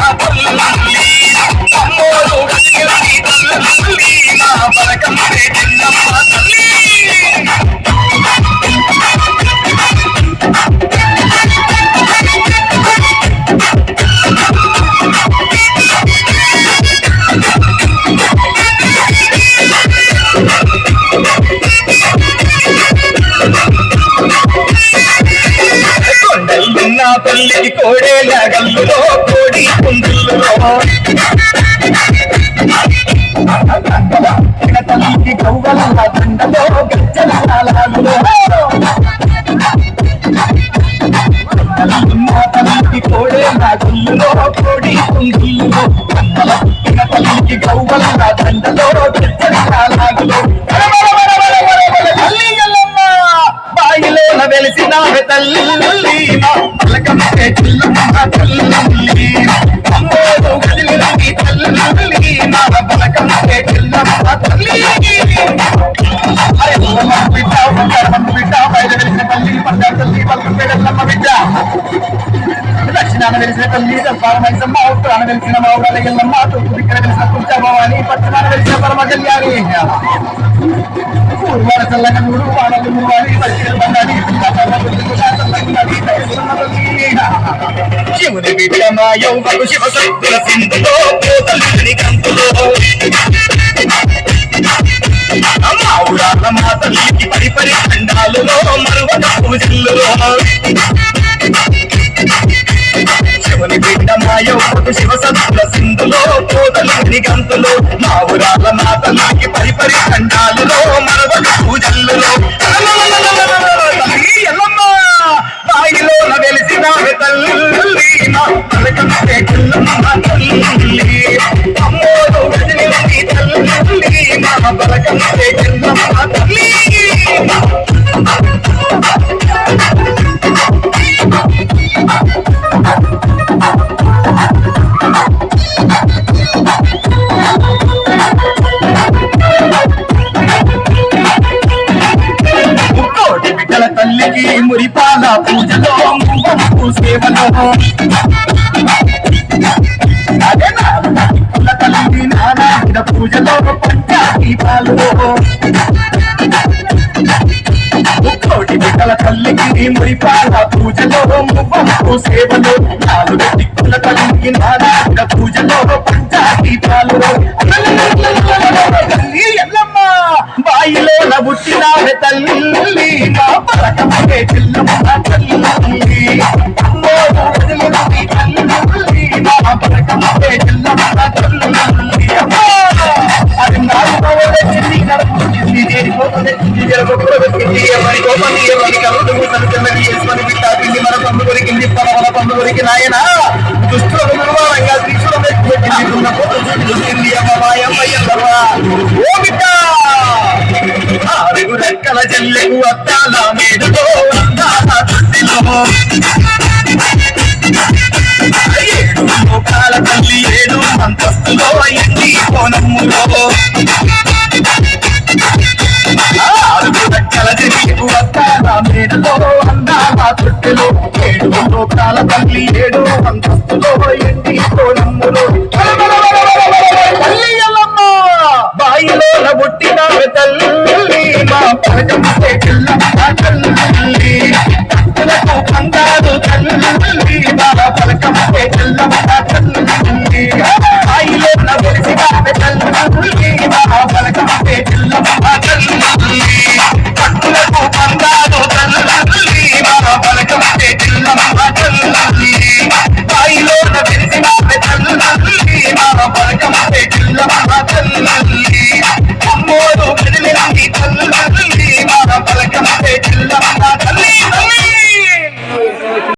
తల్లి అమ్మోరు గదిలోని చిన్నమ్మ తల్లి. పల్లికి తల్లికి కోడేల గల్లులో కోడి కుందుల్లో తల్లికి కౌగల దండలో గజ్జల లాలులో తల్లికి కోడేల గల్లులో కోడి కుందుల్లో తల్లికి కౌగల దండలో గజ్జల లాలులో బాయిలోన వెలిసిన తల్లి మా పలకం చెల్లమ్మ తల్లి అమ్మోరు గదిలోని తల్లి మా పలకం చెల్లమ్మ తల్లి అరే అమ్మ బిడ్డ అమ్మ బిడ్డ బయట వెలిసిన తల్లి పడ్డ తల్లి పలకం చెల్లమ్మ బిడ్డ దక్షిణాన వెలిసిన తల్లి దర్భాగమైసమ్మ ఉత్తరాన వెలిసిన మావుడాల ఎల్లమ్మ తూర్పు దిక్కున వెలిసిన కుంచభవాని పశ్చిమాన వెలిసిన పరమ కళ్యాణి పూర్వాల చల్లగా మూడు వాడలు శివుని బిడ్డమాయౌ శివ శక్తుల సింధులో పోతలిని కంతులో అమ్మావుడాల మా తల్లికి పరి ఖండాలలో మరువక పూజల్లో శివుని బిడ్డ మాయవుడు శివ సత్తుల సింధులో పోతలిని గంతులు మా ఊరాల మా తల్లికి పరి ఖండాలలో మరొక పూజల్లో తల్లి ఎల్లమ్మ బాయిలో వెలిసిన తల్లి మా పలకంటే చెల్లమ్మ తల్లి. అమ్మోడు గదిలోని తల్లి మా బలకంటే తల్లికి మురిపాల పూజలో మువ్వపు సేవలో అదే నాన్న తల్లి నారాయణ పూజలో పంచాదీపాలు ముక్కోటి బిడ్డల తల్లికి మురిపాల పూజలో మువ్వపు సేవలు నాలుగు దిక్కుల తల్లికి నారాయణ పూజలో పంచాయతీ పరమల నాయన దుష్టుల నిర్మాణంగా శ్రీశులం ఎత్తింది చూసింది ఓ బిడ్డ ఆరుగు రెక్కల జల్లెకు అద్దాల మేడులో అందాల తొట్టిలో ఏడు లోకాల తల్లి ఏడు అంతస్తులో ఎండి కోనమ్ములో ఆరుగు రెక్కల జల్లెకు అద్దాల ఆ పాత్రులో ఏడు లోకాల తల్లి ఏడు అంతస్తులో ఎండి నమ్ములో. బాయిలో పుట్టిన తల్లి మా పరకమిస్తే తల్లి. భక్తులకు పందాలు తల్లి మా పలకమిస్తే తల్లి. బాయిలో తల్లి మా పలకమిస్తే తల్లి.